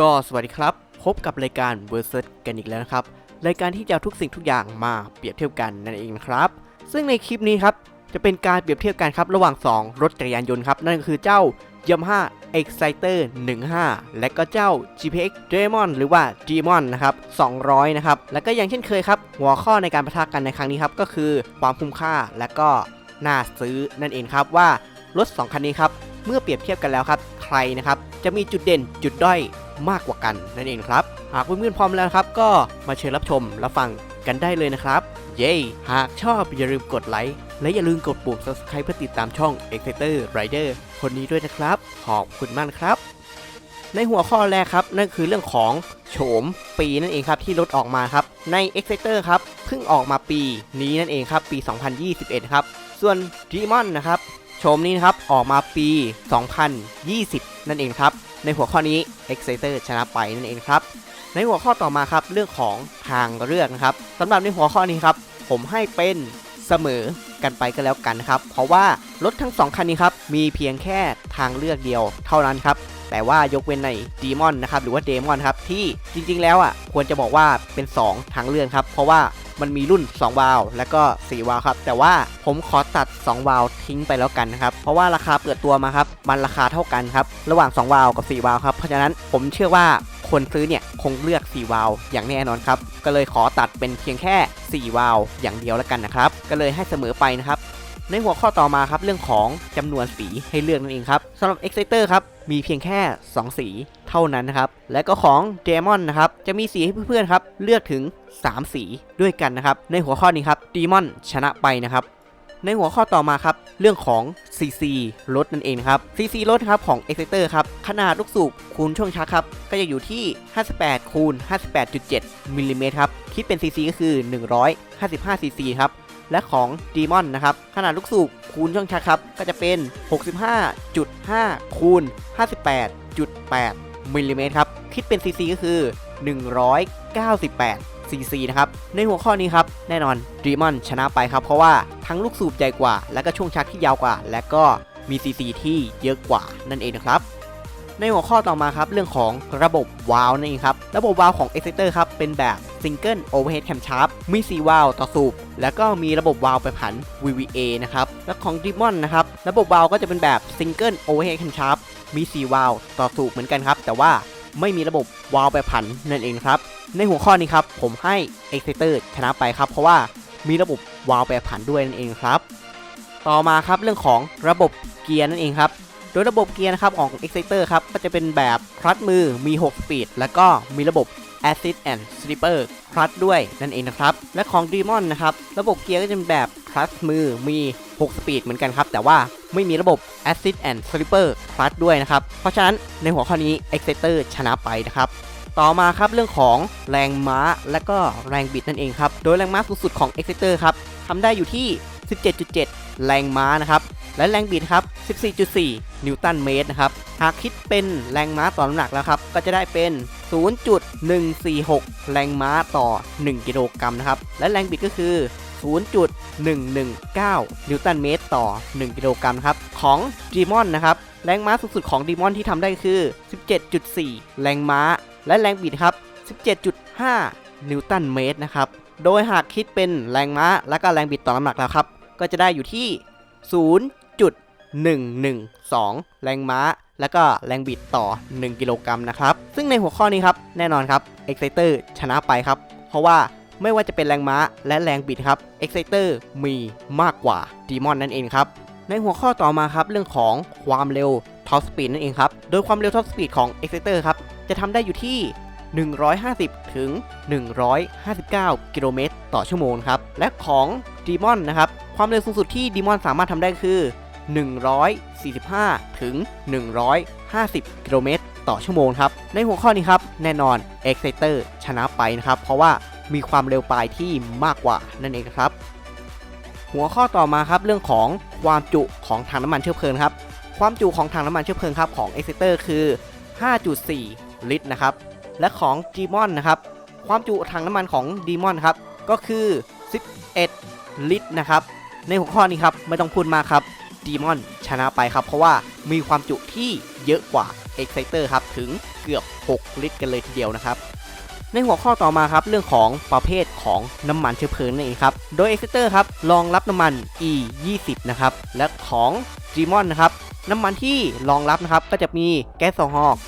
ก็สวัสดีครับ พบกับรายการ v e r s u s กันอีกแล้วนะครับ รายการที่จะทุกสิ่งทุกอย่างมาเปรียบเทียบกันนั่นเองนะครับ ซึ่งในคลิปนี้ครับ จะเป็นการเปรียบเทียบกันครับ ระหว่าง 2 รถจักรยานยนต์ครับ นั่นก็คือเจ้า Yamaha Exciter 15 และก็เจ้า GPX Demon หรือว่า Demon นะครับ200 นะครับ แล้วก็อย่างเช่นเคยครับ หัวข้อในการประทะกันในครั้งนี้ครับ ก็คือความคุ้มค่าและก็น่าซื้อนั่นเองครับว่ารถ 2 คันนี้ครับเมื่อเปรียบเทียบกันแล้วครับ ใครนะครับ จะมีจุดเด่นจุดด้อย มากกว่ากันนั่นเองครับ หากเพื่อนๆพร้อมแล้วครับ ก็มาเชิญรับชมรับฟังกันได้เลยนะครับ เย้หากชอบอย่าลืมกดไลค์และอย่าลืมกดปุ่ม subscribe เพื่อติดตามช่อง Exciter Rider คนนี้ด้วยนะครับ ขอบคุณมากครับ ในหัวข้อแรกครับ นั่นคือเรื่องของโฉมปีนั่นเองครับที่รถออกมาครับ ใน Exciter ครับเพิ่งออกมาปีนี้นั่นเองครับ ปี 2021 ครับ ส่วน Demon นะครับโฉมนี้นะครับออกมาปี 2020 นั่นเองครับ ในหัวข้อนี้ Exciter ชนะไปนั่นเองครับ ในหัวข้อต่อมาครับเรื่องของทางเลือกนะครับสำหรับในหัวข้อนี้ครับ ผมให้เป็นเสมอกันไปก็แล้วกันครับ เพราะว่ารถทั้ง 2 คันนี้ครับ มีเพียงแค่ทางเลือกเดียวเท่านั้นครับ แต่ว่ายกเว้นในดีมอนนะครับหรือว่าเดมอนครับที่จริงๆ แล้วอะควรจะบอกว่าเป็น 2 ทางเลือกครับ เพราะว่า มันมีรุ่น 2 วาล์วและก็ 4 วาล์วครับ แต่ว่าผมขอตัด 2 วาล์วทิ้งไปแล้วกันนะครับ เพราะว่าราคาเปิดตัวมาครับ มันราคาเท่ากันครับ ระหว่าง 2 วาล์วกับ 4 วาล์วครับ เพราะฉะนั้นผมเชื่อว่าคนซื้อเนี่ยคงเลือก 4 วาล์วอย่างแน่นอนครับ ก็เลยขอตัดเป็นเพียงแค่ 4 วาล์วอย่างเดียวแล้วกันนะครับ ก็เลยให้เสมอไปนะครับในหัวข้อต่อมาครับเรื่องของจำนวนสีให้เลือกนั่นเองครับสำหรับ Exciter ครับมีเพียงแค่ 2 สี ท่านั้นนะครับ และก็ของ Demon นะครับ จะมีสีให้เพื่อนๆครับ เลือกถึง 3 สีด้วยกันนะครับ ในหัวข้อนี้ครับ Demon ชนะไปนะครับในหัวข้อต่อมาครับเรื่องของ CC รถนั่นเองครับ CC รถครับของ Exciter ครับขนาดลูกสูบคูณช่วงชักครับก็จะอยู่ที่ 58คูณ58.7มิลลิเมตรครับคิดเป็น CC ก็คือ 155 CC ครับและของ Demon นะครับขนาดลูกสูบคูณช่องชักครับก็จะเป็น 65.5คูณ58.8 มิลลิเมตรครับ คิดเป็น CC ก็คือ 198 CC นะครับ ในหัวข้อนี้ครับ แน่นอน Demon ชนะไปครับ เพราะว่าทั้งลูกสูบใหญ่กว่า และก็ช่วงชักที่ยาวกว่า และก็มี CC ที่เยอะกว่านั่นเองนะครับในหัวข้อต่อมาครับ เรื่องของระบบวาล์วนั่นเองครับ ระบบวาล์วของ Exciter ครับ เป็นแบบ Single Overhead Camshaft มี4วาล์วต่อสูบ แล้วก็มีระบบวาล์วไปผัน VVA นะครับ และของ Demon นะครับ ระบบวาล์วก็จะเป็นแบบ Single Overhead Camshaft มี 4 วาล์วต่อสูบเหมือนกันครับ แต่ว่าไม่มีระบบวาล์วไปผันนั่นเองครับ ในหัวข้อนี้ครับผมให้ Exciter ชนะไปครับ เพราะว่ามีระบบวาล์วไปผันด้วยนั่นเองครับ ต่อมาครับเรื่องของระบบเกียร์นั่นเองครับ โดยระบบเกียร์นะครับของ Exciter ครับก็จะเป็นแบบคลัตช์มือมี 6 สปีด แล้วก็มีระบบ Assist and Slipper คลัตด้วยนั่นเองนะครับ และของ Demon นะครับ ระบบเกียร์ก็จะเป็นแบบคลัตมือมี 6 สปีดเหมือนกันครับ แต่ว่าไม่มีระบบ Assist and Slipper คลัตด้วยนะครับ เพราะฉะนั้นในหัวข้อนี้ Exciter ชนะไปนะครับต่อมาครับเรื่องของแรงม้าและก็แรงบิดนั่นเองครับ โดยแรงม้าสูงสุดของ Exciter ครับทำได้อยู่ที่ 17.7 แรงม้านะครับ และแรงบิดครับ 14.4 นิวตันเมตรนะครับ หากคิดเป็นแรงม้าต่อน้ำหนักแล้วครับ ก็จะได้เป็น 0.146 แรงม้าต่อ 1 กิโลกรัมนะครับ และแรงบิดก็คือ 0.119 นิวตันเมตรต่อ 1 กิโลกรัมครับ ของ d ีมอนนะครับ แรงม้าสูงสุดของ d ีมอนที่ทำได้คือ 17.4 แรงม้า และแรงบิดครับ 17.5 นิวตันเมตรนะครับ โดยหากคิดเป็นแรงม้าและก็แรงบิดต่อน้ำหนักแล้วครับ ก็จะได้อยู่ที่ 112 แรงม้า และก็แรงบิดต่อ 1 กิโลกรัมนะครับ ซึ่งในหัวข้อนี้ครับ แน่นอนครับ Exciter ชนะไปครับ เพราะว่าไม่ว่าจะเป็นแรงม้าและแรงบิดครับ Exciter มีมากกว่า Demon นั่นเองครับ ในหัวข้อต่อมาครับ เรื่องของความเร็ว Top Speed นั่นเองครับ โดยความเร็ว Top Speed ของ Exciter ครับ จะทำได้อยู่ที่150 ถึง 159 กิโลเมตรต่อชั่วโมงครับ และของ Demon นะครับ ความเร็วสูงสุดที่ Demon สามารถทำได้คือ 145 ถึง 150 กิโลเมตรต่อชั่วโมงครับ ในหัวข้อนี้ครับ แน่นอน Exciter ชนะไปนะครับ เพราะว่ามีความเร็วปลายที่มากกว่านั่นเองครับ หัวข้อต่อมาครับเรื่องของความจุของถังน้ำมันเชื้อเพลิงครับ ความจุของถังน้ำมันเชื้อเพลิงครับของ Exciter คือ 5.4 ลิตรนะครับ และของ Demon นะครับ ความจุถังน้ำมันของ Demon ครับ ก็คือ 11 ลิตรนะครับ ในหัวข้อนี้ครับไม่ต้องพูดมากครับ Demon ชนะไปครับ เพราะว่ามีความจุที่เยอะกว่า Exciter ครับ ถึงเกือบ 6 ลิตรกันเลยทีเดียวนะครับ ในหัวข้อต่อมาครับเรื่องของประเภทของน้ำมันเชื้อเพลิงนั่นเองครับ โดย Exciter ครับรองรับน้ำมัน E 20นะครับ และของ Demon นะครับน้ำมันที่รองรับนะครับก็จะมีแก๊สโซฮอล์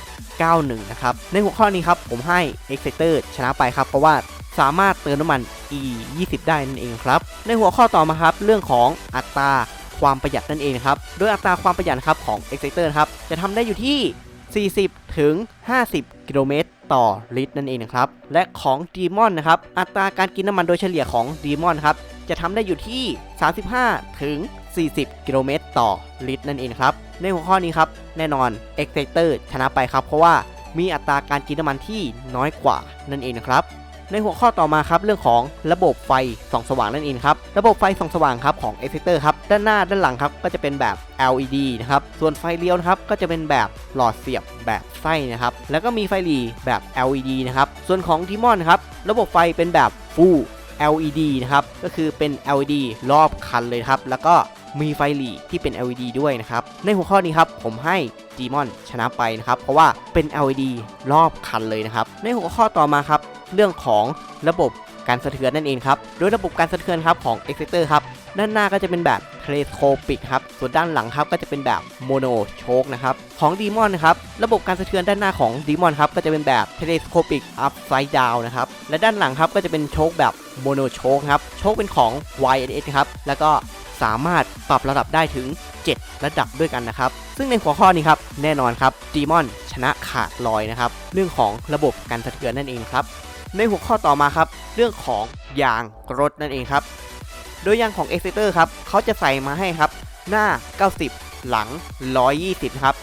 95 91 นะครับ ในหัวข้อนี้ครับผมให้ Exciter ชนะไปครับ เพราะว่าสามารถเติมน้ำมัน E 20ได้นั่นเองครับ ในหัวข้อต่อมาครับ เรื่องของอัตรา ความประหยัดนั่นเองนะครับโดยอัตราความประหยัดครับของ Exciter ครับจะทำได้อยู่ที่ 40 ถึง 50 กิโลเมตรต่อลิตรนั่นเองนะครับและของ Demon นะครับอัตราการกินน้ำมันโดยเฉลี่ยของ Demon ครับจะทำได้อยู่ที่ 35 ถึง 40 กิโลเมตรต่อลิตรนั่นเองครับในหัวข้อนี้ครับแน่นอน Exciter ชนะไปครับเพราะว่ามีอัตราการกินน้ำมันที่น้อยกว่านั่นเองนะครับ ในหัวข้อต่อมาครับเรื่องของระบบไฟส่องสว่างนั่นเองครับระบบไฟส่องสว่างครับของ Exciter ครับด้านหน้าด้านหลังครับก็จะเป็นแบบ LED นะครับส่วนไฟเลี้ยวนะครับก็จะเป็นแบบหลอดเสียบแบบไส้นะครับแล้วก็มีไฟหลีแบบ LED นะครับส่วนของ Demon ครับระบบไฟเป็นแบบ Full LED นะครับก็คือเป็น LED รอบคันเลยครับแล้วก็ มีไฟหลีที่เป็น LED ด้วยนะครับ ในหัวข้อนี้ครับผมให้ Demon ชนะไปนะครับ เพราะว่าเป็น LED รอบคันเลยนะครับ ในหัวข้อต่อมาครับ เรื่องของระบบการสะเทือนนั่นเองครับ โดยระบบการสะเทือนครับของ Exciter ครับ ด้านหน้าก็จะเป็นแบบ Telescopic ครับ ส่วนด้านหลังครับก็จะเป็นแบบ Mono Choke นะครับ ของ Demon นะครับ ระบบการสะเทือนด้านหน้าของ Demon ครับก็จะเป็นแบบ Telescopic Upside Down นะครับ และด้านหลังครับก็จะเป็นโชคแบบ Mono Choke ครับ โชคเป็นของ YNS ครับ แล้วก็ สามารถปรับระดับได้ถึง 7 ระดับด้วยกันนะครับ ซึ่งในหัวข้อนี้ครับ แน่นอนครับ Demon ชนะขาดลอยนะครับ เรื่องของระบบการสะเทือนนั่นเองครับ ในหัวข้อต่อมาครับ เรื่องของยางรถนั่นเองครับ โดยยางของ e x c e t e r ครับเขาจะใส่มาให้ครับ หน้า 90 หลัง 120นะครับ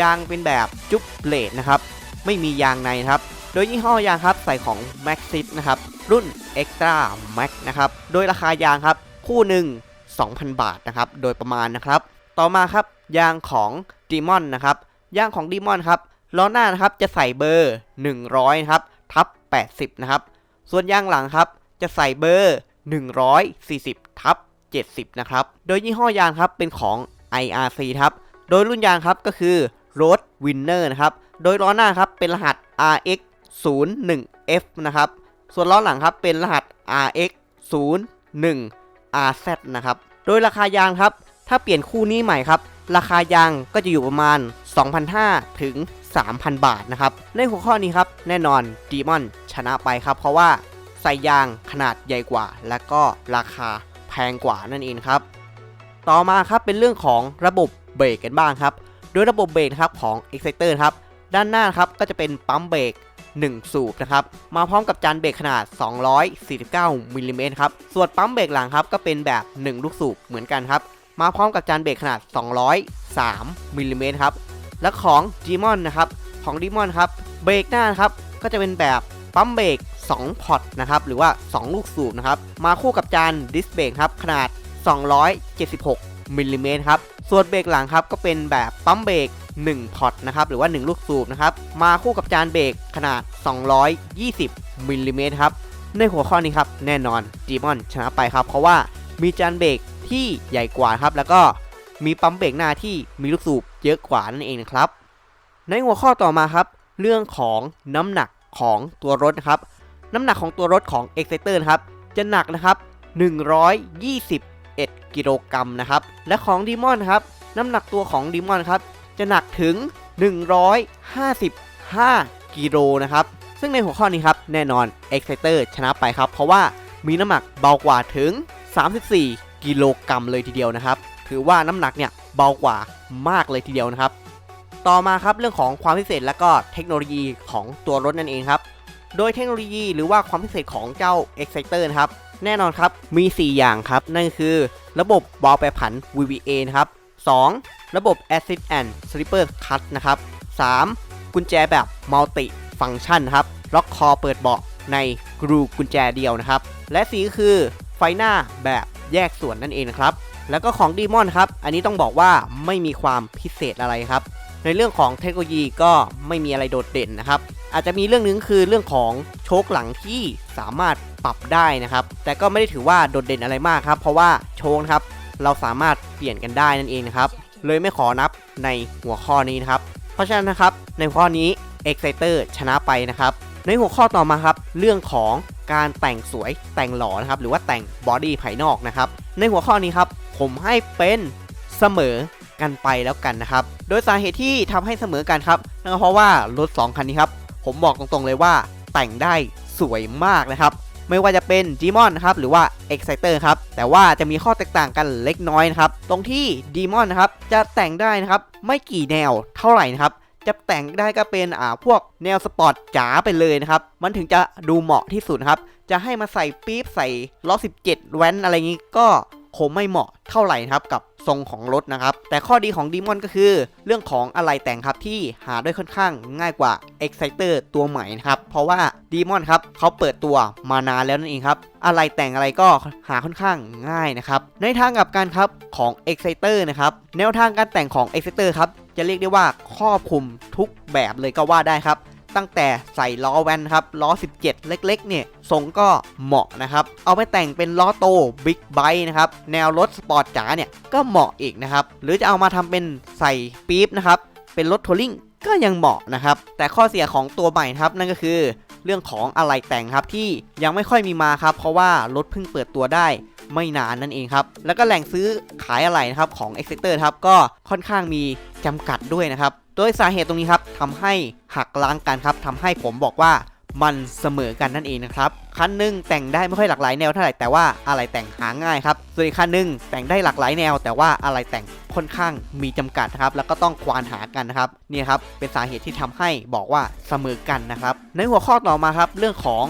ยางเป็นแบบจุ๊บเบลดนะครับ ไม่มียางในครับ โดยยี่ห้อยางครับใส่ของ Maxis นะครับ รุ่น Extra Max นะครับ โดยราคายางครับ คู่หนึ่ง 2,000 บาทนะครับ โดยประมาณนะครับ ต่อมาครับยางของ Demon นะครับ ยางของ Demon ครับ ล้อหน้านะครับจะใส่เบอร์ 100นะครับทับ 80 นะครับ ส่วนยางหลังครับจะใส่เบอร์ 140ทับ70 นะครับ โดยยี่ห้อยางครับเป็นของ IRC ครับ โดยรุ่นยางครับก็คือ Road Winner นะครับ โดยล้อหน้าครับเป็นรหัส RX 01 F นะครับ ส่วนล้อหลังครับเป็นรหัส RX 01 RZ นะครับ โดยราคายางครับ ถ้าเปลี่ยนคู่นี้ใหม่ครับ ราคายางก็จะอยู่ประมาณ 2,500 ถึง 3,000 บาทนะครับ ในหัวข้อนี้ครับ แน่นอน Demon ชนะไปครับ เพราะว่าใส่ยางขนาดใหญ่กว่า และก็ราคาแพงกว่านั่นเองครับ ต่อมาครับเป็นเรื่องของระบบเบรกกันบ้างครับ โดยระบบเบรกครับของ Exciter ครับ ด้านหน้าครับก็จะเป็นปั๊มเบรก 1 สูบนะครับ มาพร้อมกับจานเบรกขนาด 249มิลลิเมตรครับ ส่วนปั๊มเบรกหลังครับก็เป็นแบบ 1 ลูกสูบเหมือนกันครับ มาพร้อมกับจานเบรกขนาด 203มิลลิเมตรครับ และของ Demon นะครับ ของ Demon ครับ เบรกหน้านครับ ก็จะเป็นแบบปั๊มเบรก2พอตนะครับ หรือว่า 2 ลูกสูบนะครับ มาคู่กับจานดิสเบรกครับขนาด 276มิลลิเมตรครับ ส่วนเบรกหลังครับก็เป็นแบบปั๊มเบรก 1พอตนะครับหรือว่า 1 ลูกสูบนะครับมาคู่กับจานเบรกขนาด 220มิลลิเมตรครับในหัวข้อนี้ครับแน่นอน Demon ชนะไปครับเพราะว่ามีจานเบรกที่ใหญ่กว่าครับแล้วก็มีปั๊มเบรกหน้าที่มีลูกสูบเยอะกว่านั่นเองนะครับ ในหัวข้อต่อมาครับ เรื่องของน้ำหนักของตัวรถนะครับน้ำหนักของตัวรถของ Exciter นะครับจะหนักนะครับ 121 กิโลกรัมนะครับและของ Demon ครับน้ำหนักตัวของ Demon ครับ จะหนักถึง 155 กิโลนะครับ ซึ่งในหัวข้อนี้ครับ แน่นอน Exciter ชนะไปครับ เพราะว่ามีน้ำหนักเบากว่าถึง 34 กิโลกรัมเลยทีเดียวนะครับ ถือว่าน้ำหนักเนี่ยเบากว่ามากเลยทีเดียวนะครับ ต่อมาครับเรื่องของความพิเศษและก็เทคโนโลยีของตัวรถนั่นเองครับ โดยเทคโนโลยีหรือว่าความพิเศษของเจ้า Exciter นะครับ แน่นอนครับมี 4 อย่างครับ นั่นคือระบบวาล์วแปรผัน VVA นะครับ 2. ระบบ Assist and Slipper Cut นะครับ 3. กุญแจแบบ Multi Function นครับ ล็อกคอเปิดเบาะในกรูกุญแจเดียวนะครับ และ4ก็คือไฟหน้าแบบแยกส่วนนั่นเองนะครับ แล้วก็ของ Demon ครับ อันนี้ต้องบอกว่าไม่มีความพิเศษอะไรครับ ในเรื่องของเทคโนโลยีก็ไม่มีอะไรโดดเด่นนะครับ อาจจะมีเรื่องนึงคือเรื่องของโชคหลังที่สามารถปรับได้นะครับ แต่ก็ไม่ได้ถือว่าโดดเด่นอะไรมากครับ เพราะว่าโชคครับ เราสามารถเปลี่ยนกันได้นั่นเองนะครับ เลยไม่ขอนับในหัวข้อนี้นะครับ เพราะฉะนั้นนะครับในข้อนี้ Exciter ชนะไปนะครับ ในหัวข้อต่อมาครับ เรื่องของการแต่งสวยแต่งหล่อนะครับ หรือว่าแต่งบอดี้ภายนอกนะครับ ในหัวข้อนี้ครับ ผมให้เป็นเสมอกันไปแล้วกันนะครับ โดยสาเหตุที่ทำให้เสมอกันครับนั่นก็เพราะว่ารถ2คันนี้ครับ ผมบอกตรงๆเลยว่าแต่งได้สวยมากนะครับ ไม่ว่าจะเป็น g m o n นะครับหรือว่า Exciter ครับแต่ว่าจะมีข้อแตกต่างกันเล็กน้อยนะครับตรงที่ d m o n นะครับจะแต่งได้นะครับไม่กี่แนวเท่าไหร่นะครับจะแต่งได้ก็เป็นอ่าพวกแนวสปอร์ตจ๋าไปเลยนะครับ มันถึงจะดูเหมาะที่สุดครับ จะให้มาใส่ปี๊บใส่ล้อ17 แว้นอะไรงี้ก็คงไม่เหมาะเท่าไหร่นะครับกับ ทรงของรถนะครับ แต่ข้อดีของ d ีมอนก็คือ เรื่องของอะไหล่แต่งครับที่หาได้ค่อนข้างง่ายกว่า Exciter ตัวใหม่นะครับ เพราะว่า d ีมอนครับเขาเปิดตัวมานานแล้วนั่นเองครับอะไรแต่งอะไรก็หาค่อนข้างง่ายนะครับ ในทางกับกันครับของ Exciter นะครับ แนวทางการแต่งของ Exciter ครับจะเรียกได้ว่าครอบคลุมทุกแบบเลยก็ว่าได้ครับ ตั้งแต่ใส่ล้อแวนครับล้อ 17 เล็กๆเนี่ยทรงก็เหมาะนะครับเอาไปแต่งเป็นล้อโตบิ๊กไบค์นะครับแนวรถสปอร์ตจ๋าเนี่ยก็เหมาะอีกนะครับหรือจะเอามาทำเป็นใส่ปี๊บนะครับเป็นรถทัวริงก็ยังเหมาะนะครับแต่ข้อเสียของตัวใหม่ครับนั่นก็คือเรื่องของอะไหล่แต่งครับที่ยังไม่ค่อยมีมาครับเพราะว่ารถเพิ่งเปิดตัวได้ไม่นานนั่นเองครับ แล้วก็แหล่งซื้อขายอะไหล่นะครับของ e x e t e r ครับก็ค่อนข้างมีจำกัดด้วยนะครับ โดยสาเหตุตรงนี้ครับทำให้หักล้างกันครับทำให้ผมบอกว่ามันเสมอกันนั่นเองนะครับ คันหนึงแต่งได้ไม่ค่อยหลากหลายแนวเท่าไหร่แต่ว่าอะไรแต่งหาง่ายครับ ส่วนอีกคันหนึงแต่งได้หลากหลายแนว แต่ว่าอะไรแต่งค่อนข้างมีจำกัดนะครับ แล้วก็ต้องควานหากันนะครับนี่ครับเป็นสาเหตุที่ทำให้บอกว่าเสมอกันนะครับ ในหัวข้อต่อมาครับ เรื่องของ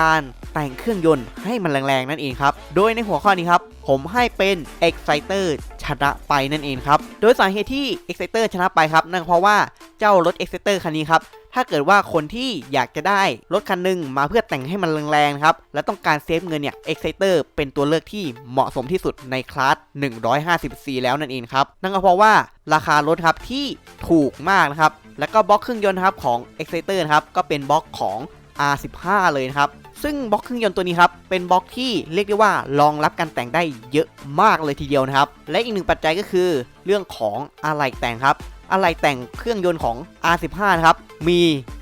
การ แต่งเครื่องยนต์ให้มันแรงๆนั่นเองครับ โดยในหัวข้อนี้ครับ ผมให้เป็น Exciter ชนะไปนั่นเองครับ โดยสาเหตุที่ Exciter ชนะไปครับ นั่นเพราะว่าเจ้ารถ Exciter คันนี้ครับถ้าเกิดว่าคนที่อยากจะได้รถคันหนึ่งมาเพื่อแต่งให้มันแรงๆครับ และต้องการเซฟเงินเนี่ย Exciter เป็นตัวเลือกที่เหมาะสมที่สุดในคลาส 150C แล้วนั่นเองครับ นั่นก็เพราะว่าราคารถครับที่ถูกมากนะครับ แล้วก็บล็อกเครื่องยนต์ครับของ Exciter ครับ ก็เป็นบล็อกของ R15 เลยนะครับ ซึ่งบล็อกเครื่องยนต์ตัวนี้ครับ เป็นบล็อกที่เรียกได้ว่ารองรับการแต่งได้เยอะมากเลยทีเดียวนะครับ และอีกหนึ่งปัจจัยก็คือ เรื่องของอะไหล่แต่งครับ อะไหล่แต่งเครื่องยนต์ของ R15 นะครับ มี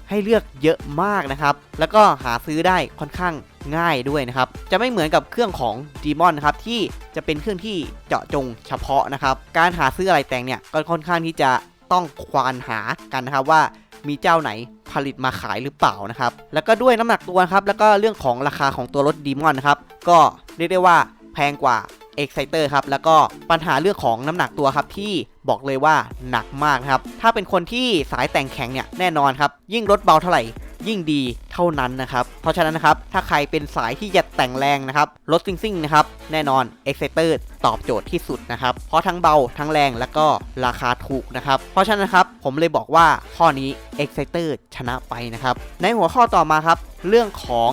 ให้เลือกเยอะมากนะครับ แล้วก็หาซื้อได้ค่อนข้างง่ายด้วยนะครับ จะไม่เหมือนกับเครื่องของ d ีมอนนะครับที่จะเป็นเครื่องที่เจาะจงเฉพาะนะครับ การหาซื้ออะไรแต่งเนี่ยก็ค่อนข้างที่จะต้องควานหากันนะครับว่า มีเจ้าไหนผลิตมาขายหรือเปล่านะครับ แล้วก็ด้วยน้ำหนักตัวครับ แล้วก็เรื่องของราคาของตัวรถดีมอนนะครับ ก็เรียกได้ว่าแพงกว่าเอ็กไซเตอร์ครับ แล้วก็ปัญหาเรื่องของน้ำหนักตัวครับที่บอกเลยว่าหนักมากครับ ถ้าเป็นคนที่สายแต่งแข็งเนี่ยแน่นอนครับ ยิ่งรถเบาเท่าไหร่ ยิ่งดีเท่านั้นนะครับ เพราะฉะนั้นนะครับ ถ้าใครเป็นสายที่จะแต่งแรงนะครับ รถซิ่งซิ่งๆนะครับ แน่นอน Exciter ตอบโจทย์ที่สุดนะครับ เพราะทั้งเบาทั้งแรงแล้วก็ราคาถูกนะครับ เพราะฉะนั้นนะครับ ผมเลยบอกว่าข้อนี้ Exciter ชนะไปนะครับ ในหัวข้อต่อมาครับ เรื่องของ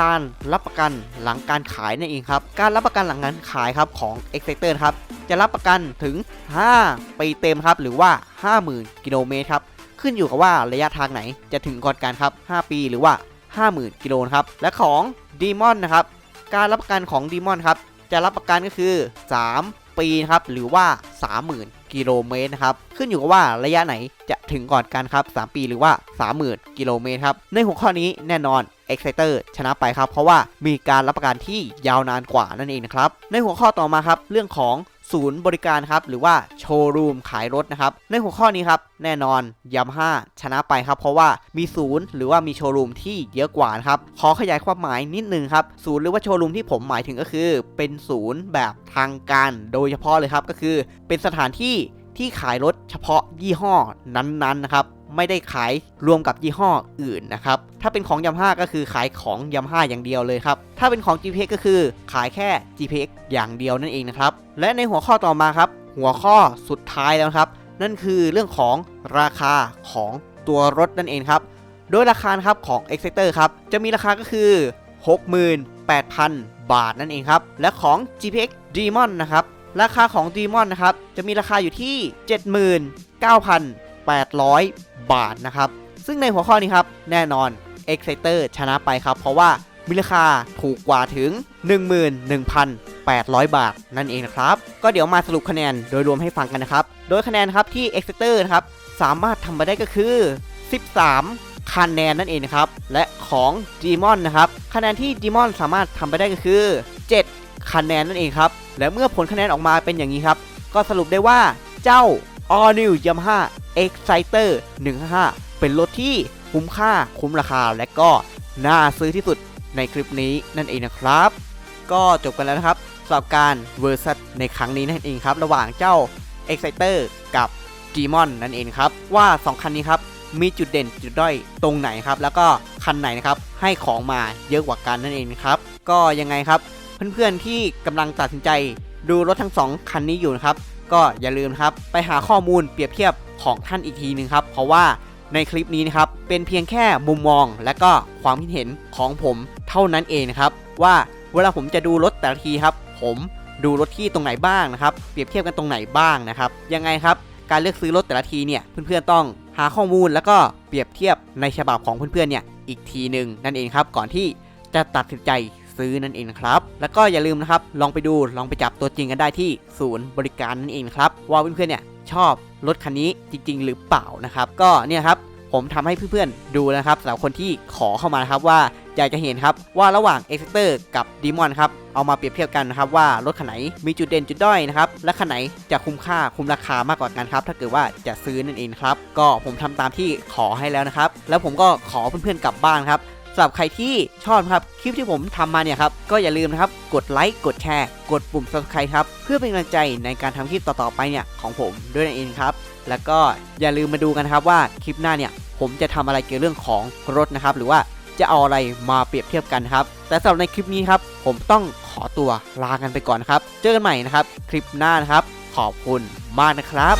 การรับประกันหลังการขายนั่นเองครับ การรับประกันหลังการขายครับของ Exciter ครับ จะรับประกันถึง 5 ปีเต็มครับ หรือว่า 50,000 กิโลเมตรครับ ขึ้นอยู่กับว่าระยะทางไหนจะถึงก่อนการครับ 5 ปีหรือว่า 50,000 กิโลครับ และของ d ีมอนนะครับ การรับประกันของ d ีมอนครับ จะรับประกันก็คือ 3 ปีครับ หรือว่า 30,000 กิโลเมตรนะครับ ขึ้นอยู่กับว่าระยะไหนจะถึงก่อนกันครับ 3 ปีหรือว่า 30,000 กิโลเมตรครับ ในหัวข้อนี้แน่นอน Exciter ชนะไปครับ เพราะว่ามีการรับประกันที่ยาวนานกว่านั่นเองนะครับ ในหัวข้อต่อมาครับ เรื่องของ ศูนย์บริการครับหรือว่าโชว์รูมขายรถนะครับในหัวข้อนี้ครับแน่นอนยามาฮ่าชนะไปครับ เพราะว่ามีศูนย์หรือว่ามีโชว์รูมที่เยอะกว่านะครับขอขยายความหมายนิดนึงครับศูนย์หรือว่าโชว์รูมที่ผมหมายถึงก็คือ เป็นศูนย์แบบทางการโดยเฉพาะเลยครับก็คือ เป็นสถานที่ที่ขายรถเฉพาะยี่ห้อนั้นๆนะครับ ไม่ได้ขายรวมกับยี่ห้ออื่นนะครับ ถ้าเป็นของย a มฮ่าก็คือขายของย a มฮ่าอย่างเดียวเลยครับ ถ้าเป็นของ GPX ก็คือขายแค่ GPX อย่างเดียวนั่นเองนะครับ และในหัวข้อต่อมาครับ หัวข้อสุดท้ายแล้วครับ นั่นคือเรื่องของราคาของตัวรถนั่นเองครับ โดยราคาครับของ Exciter ครับ จะมีราคาก็คือ 68,000 บาทนั่นเองครับ และของ GPX Demon นะครับ ราคาของ Demon นะครับ จะมีราคาอยู่ที่ 79,800 บาทนะครับ ซึ่งในหัวข้อนี้ครับ แน่นอน Exciter ชนะไปครับ เพราะว่ามีราคาถูกกว่าถึง 11,800 บาทนั่นเองนะครับ ก็เดี๋ยวมาสรุปคะแนนโดยรวมให้ฟังกันนะครับ โดยคะแนนครับที่ e x e t e r นะครับสามารถทำมาได้ก็คือ 13 คะแนนนั่นเองนะครับ และของ d e m o n นะครับ คะแนนที่ d e m o n สามารถทำไปได้ก็คือ 7 คะแนนนั่นเองครับ และเมื่อผลคะแนนออกมาเป็นอย่างนี้ครับ ก็สรุปได้ว่าเจ้า All New Yamaha Exciter 155 เป็นรถที่คุ้มค่าคุ้มราคาและก็น่าซื้อที่สุดในคลิปนี้นั่นเองนะครับ ก็จบกันแล้วนะครับสำหรับการเวอร์ซัในครั้งนี้นั่นเองครับ ระหว่างเจ้า Exciter กับ Demon นั่นเองครับ ว่า 2 คันนี้ครับมีจุดเด่นจุดด้อยตรงไหนครับ แล้วก็คันไหนนะครับ ให้ของมาเยอะกว่ากันนั่นเองครับ ก็ยังไงครับ เพื่อนๆที่กำลังตัดสินใจดูรถทั้ง 2 คันนี้อยู่นะครับ ก็อย่าลืมครับ ไปหาข้อมูลเปรียบเทียบ ของท่านอีกทีหนึงครับ เพราะว่าในคลิปนี้นะครับเป็นเพียงแค่มุมมองและก็ความคิดเห็นของผมเท่านั้นเองนะครับ ว่าเวลาผมจะดูรถแต่ละทีครับ ผมดูรถที่ตรงไหนบ้างนะครับ เปรียบเทียบกันตรงไหนบ้างนะครับยังไงครับการเลือกซื้อรถแต่ละทีเนี่ยเพื่อนๆต้องหาข้อมูลแล้วก็เปรียบเทียบในฉบับของเพื่อนๆเนี่ยอีกทีหนึ่งนั่นเองครับ ก่อนที่จะตัดสินใจซื้อนั่นเองครับ แล้วก็อย่าลืมนะครับลองไปดูลองไปจับตัวจริงกันได้ที่ศูนย์บริการนั่นเองครับ ว่าเพื่อนๆเนี่ยชอบ รถคันนี้จริง ๆ หรือเปล่านะครับ ก็เนี่ยครับผมทำให้เพื่อนๆดูนะครับสำหรับคนที่ขอเข้ามานะครับว่าอยากจะเห็นครับว่าระหว่าง e x e t e r กับ Demon ครับเอามาเปรียบเทียบกันนะครับว่ารถคันไหนมีจุดเด่นจุดด้อยนะครับและคันไหนจะคุ้มค่าคุ้มราคามากกว่ากันครับถ้าเกิดว่าจะซื้อนั่นเองครับก็ผมทำตามที่ขอให้แล้วนะครับแล้วผมก็ขอเพื่อนๆกลับบ้านครับ สำหรับใครที่ชอบครับคลิปที่ผมทำมาเนี่ยครับก็อย่าลืมนะครับกดไลค์กดแชร์กดปุ่ม subscribe ครับเพื่อเป็นกำลังใจในการทำคลิปต่อๆไปเนี่ยของผมด้วยนั่นเองครับแล้วก็อย่าลืมมาดูกันนะครับว่าคลิปหน้าเนี่ยผมจะทำอะไรเกี่ยวเรื่องของรถนะครับหรือว่าจะเอาอะไรมาเปรียบเทียบกันครับ แต่สำหรับในคลิปนี้ครับ ผมต้องขอตัวลากันไปก่อนนครับ เจอกันใหม่นะครับ คลิปหน้านะครับ ขอบคุณมากนะครับ